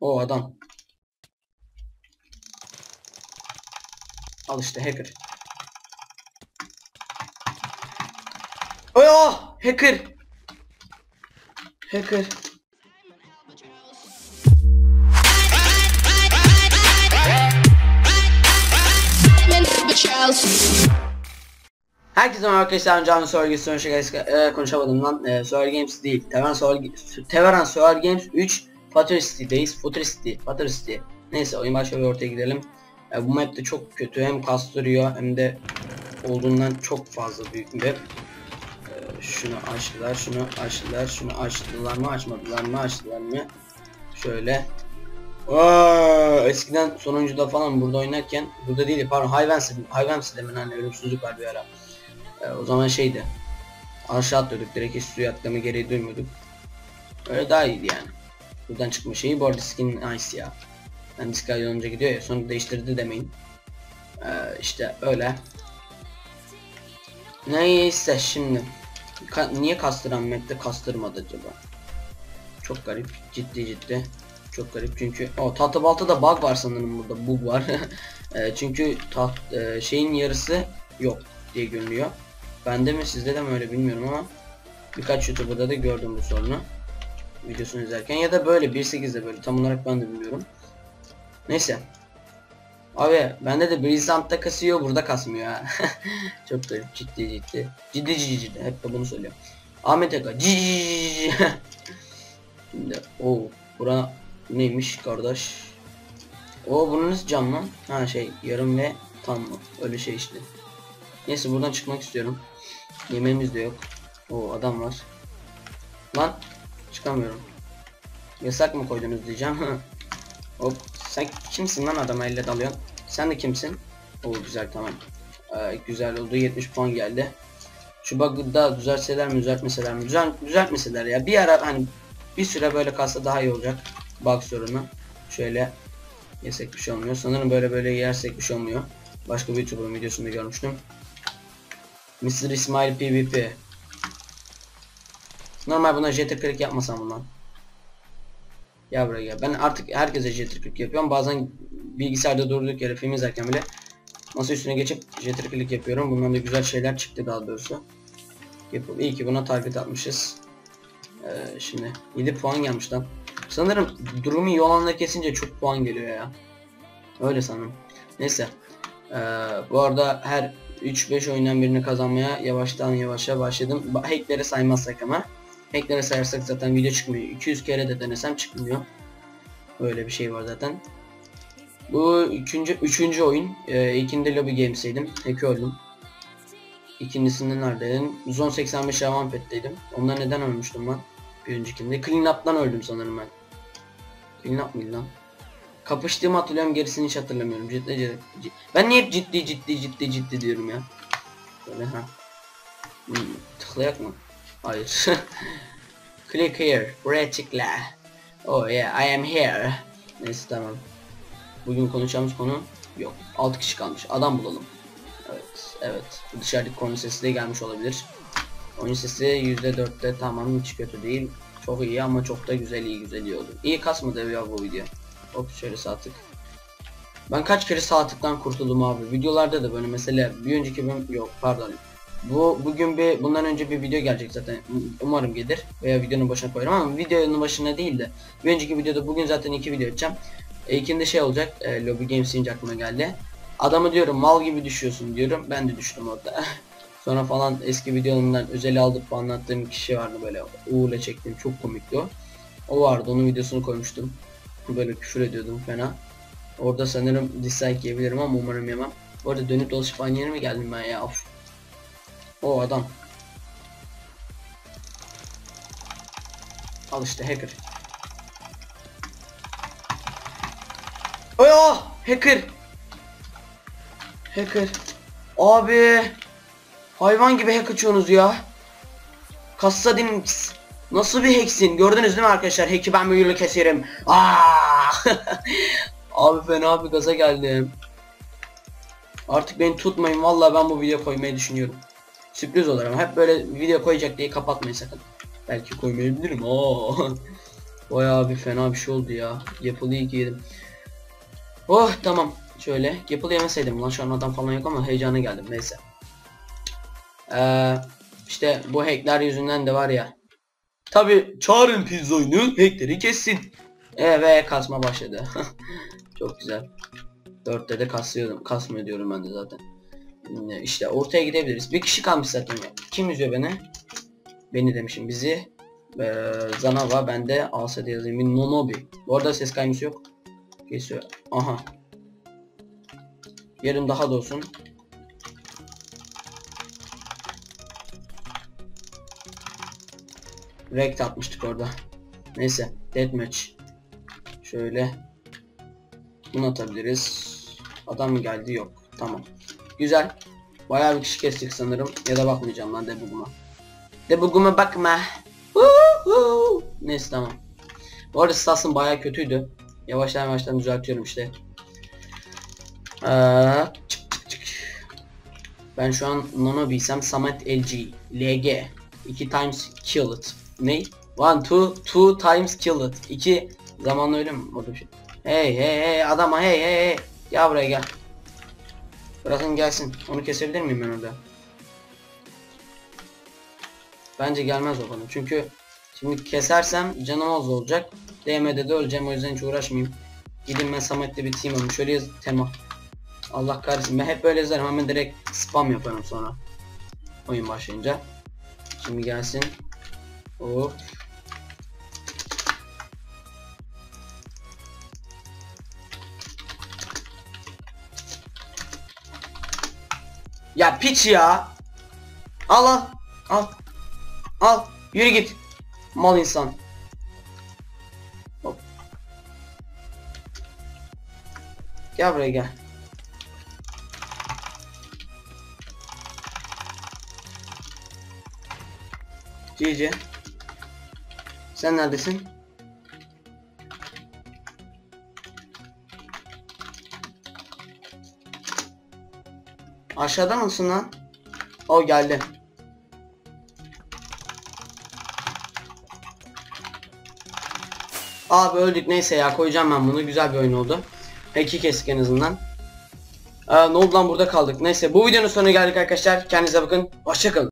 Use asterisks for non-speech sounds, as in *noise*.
O adam. Al işte hacker. Oh! Hacker. Hacker. Herkese merhaba arkadaşlar Canlı Solar Games konuşamadım lan e, Solar Games değil Teveran Solar Teveran Solar Games 3 Futuristy'deyiz Futuristy Futuristy Neyse oyun başka bir ortaya gidelim. E, Bu map de çok kötü. Hem kastırıyor hem de Olduğundan çok fazla büyük bir map. E, Şunu açtılar şunu açtılar şunu açtılar mı açmadılar mı açtılar mı? Şöyle. Aa, eskiden sonuncuda falan burada oynarken burada değil pardon hayvansı hayvansı demin hani ölümsüzlük var bir ara. Ee, o zaman şeydi aşağı atlıyorduk direkt hiç suya atlama gereği duymuyorduk. Öyle daha iyiydi yani buradan çıkma şeyi. Bu arada skin nice ya. Yani Sky olunca gidiyor ya sonra değiştirdi demeyin. Ee, işte öyle. Neyse şimdi. Ka niye kastıran map'te kastırmadı acaba? Çok garip. Ciddi ciddi. Çok garip. Çünkü o tahta baltada bug var sanırım burada. Bug var. *laughs* E, çünkü taht e, şeyin yarısı yok diye görünüyor. Bende mi sizde de mi öyle bilmiyorum ama birkaç youtuberda da gördüm bu sorunu videosunu izlerken ya da böyle 1.8'de böyle tam olarak ben de bilmiyorum neyse abi bende de Brizant'ta kasıyor burada kasmıyor ha *laughs* çok garip ciddi ciddi ciddi ciddi ciddi hep de bunu söylüyorum Ahmet Eka ciddi *laughs* Şimdi o bura neymiş kardeş? O bunun nasıl cam lan? Ha şey yarım ve tam mı? Öyle şey işte. Neyse buradan çıkmak istiyorum. Yemeğimiz de yok. O adam var. Lan çıkamıyorum. Yasak mı koydunuz diyeceğim. *laughs* Hop sen kimsin lan adama elle dalıyorsun? Sen de kimsin? O güzel tamam. Ee, güzel oldu 70 puan geldi. Şu bug'ı da düzeltseler mi düzeltmeseler mi? Düzelt, düzeltmeseler ya. Bir ara hani bir süre böyle kalsa daha iyi olacak bug sorunu. Şöyle yesek bir şey olmuyor. Sanırım böyle böyle yersek bir şey olmuyor. Başka bir YouTuber'ın videosunda görmüştüm. Mr. İsmail PvP. Normal buna jet click yapmasam bundan. Ya buraya gel. Ben artık herkese jet click yapıyorum. Bazen bilgisayarda durduk yere film izlerken bile masa üstüne geçip jet click yapıyorum. Bundan da güzel şeyler çıktı daha doğrusu. Yapıp iyi ki buna target atmışız. Ee, şimdi 7 puan gelmiş lan. Sanırım durumu iyi olanları kesince çok puan geliyor ya. Öyle sanırım. Neyse. Ee, bu arada her 3-5 oyundan birini kazanmaya yavaştan yavaşa başladım. Hackleri saymazsak ama. Hackleri sayarsak zaten video çıkmıyor. 200 kere de denesem çıkmıyor. Öyle bir şey var zaten. Bu üçüncü, üçüncü oyun. Ee, ilkinde Lobby Games'eydim. Hack öldüm. İkincisinde neredeydim? Zone 85 Ravan Pet'teydim. Ondan neden ölmüştüm ben? Bir öncekinde. Clean Up'tan öldüm sanırım ben. Clean Up mıydı lan? Kapıştığımı hatırlıyorum gerisini hiç hatırlamıyorum. Ciddi ciddi. ciddi. Ben niye hep ciddi ciddi ciddi ciddi diyorum ya? Böyle ha. Hmm, tıklayak mı? Hayır. *laughs* Click here. Buraya tıkla. Oh yeah I am here. Neyse tamam. Bugün konuşacağımız konu yok. 6 kişi kalmış. Adam bulalım. Evet, evet. Dışarıdaki konu sesi de gelmiş olabilir. Oyun sesi %4'te tamam hiç kötü değil. Çok iyi ama çok da güzel iyi güzel iyi oldu. İyi kasmadı ya bu video. Hop şöyle sağ. Ben kaç kere sağ kurtuldum abi. Videolarda da böyle mesela bir önceki bölüm yok pardon. Bu bugün bir bundan önce bir video gelecek zaten. Umarım gelir veya videonun başına koyarım ama videonun başına değil de bir önceki videoda bugün zaten iki video edeceğim. E, şey olacak. E, Lobby Games deyince aklıma geldi. Adamı diyorum mal gibi düşüyorsun diyorum. Ben de düştüm orada. *laughs* Sonra falan eski videolarımdan özel alıp anlattığım kişi vardı böyle Uğur'la çektiğim çok komikti o. O vardı onun videosunu koymuştum. Böyle küfür ediyordum fena. Orada sanırım dislike yiyebilirim ama umarım yemem. Bu arada dönüp dolaşıp aynı yere mi geldim ben ya of. O adam. Al işte hacker. Oh hacker. Hacker. Abi. Hayvan gibi hack açıyorsunuz ya. Kassa Dinx. Nasıl bir hacksin? Gördünüz değil mi arkadaşlar? Hack'i ben böyle keserim. Aa! *laughs* Abi fena bir gaza geldim. Artık beni tutmayın. Vallahi ben bu video koymayı düşünüyorum. Sürpriz olur ama hep böyle video koyacak diye kapatmayın sakın. Belki koymayabilirim. Oo. *laughs* Bayağı bir fena bir şey oldu ya. Yapılı ilk yedim. Oh tamam. Şöyle yapılı yemeseydim lan şu an adam falan yok ama heyecana geldim neyse. Ee, işte bu hackler yüzünden de var ya. Tabi çağırın pizzoyunu hackleri kessin. Ee, kasma başladı. *laughs* Çok güzel. Dörtte de kaslıyordum. Kasmıyor diyorum ben de zaten. Ee, İşte ortaya gidebiliriz. Bir kişi kalmış zaten. Kim üzüyor beni? Beni demişim bizi. Ee, Zanava bende Asa'da yazayım. Nonobi. Bu arada ses kayması yok. Kesiyor. Aha. Yarın daha da olsun. Rekt atmıştık orada. Neyse. Deathmatch. Şöyle. Bunu atabiliriz. Adam geldi? Yok. Tamam. Güzel. Bayağı bir kişi kestik sanırım. Ya da bakmayacağım lan debuguma. Debuguma bakma. Huhu. Neyse tamam. Bu arada Stas'ın bayağı kötüydü. Yavaştan yavaştan düzeltiyorum işte. Ee, çık çık çık. Ben şu an Nonobi'sem Samet LG LG 2 times kill it. Ne? One two two times kill it. 2 zamanla öyle mi? Orada bir şey. Hey hey hey adama hey hey hey. Gel buraya gel. Bırakın gelsin. Onu kesebilir miyim ben orada? Bence gelmez o bana. Çünkü şimdi kesersem canım az olacak. DM'de de öleceğim o yüzden hiç uğraşmayayım. Gidin ben Samet'le bir team. Şöyle yaz tema. Allah kahretsin ben hep böyle yazarım hemen direkt spam yaparım sonra. Oyun başlayınca. Şimdi gelsin. Hop. Ya piç ya. Al al. Al. Al. Yürü git. Mal insan. Hop. Gel buraya gel. Cici. Sen neredesin? Aşağıda mısın lan? O geldi. Abi öldük neyse ya koyacağım ben bunu güzel bir oyun oldu. İki kesik en azından. Ee, ne oldu lan burada kaldık. Neyse bu videonun sonuna geldik arkadaşlar. Kendinize bakın. Hoşçakalın.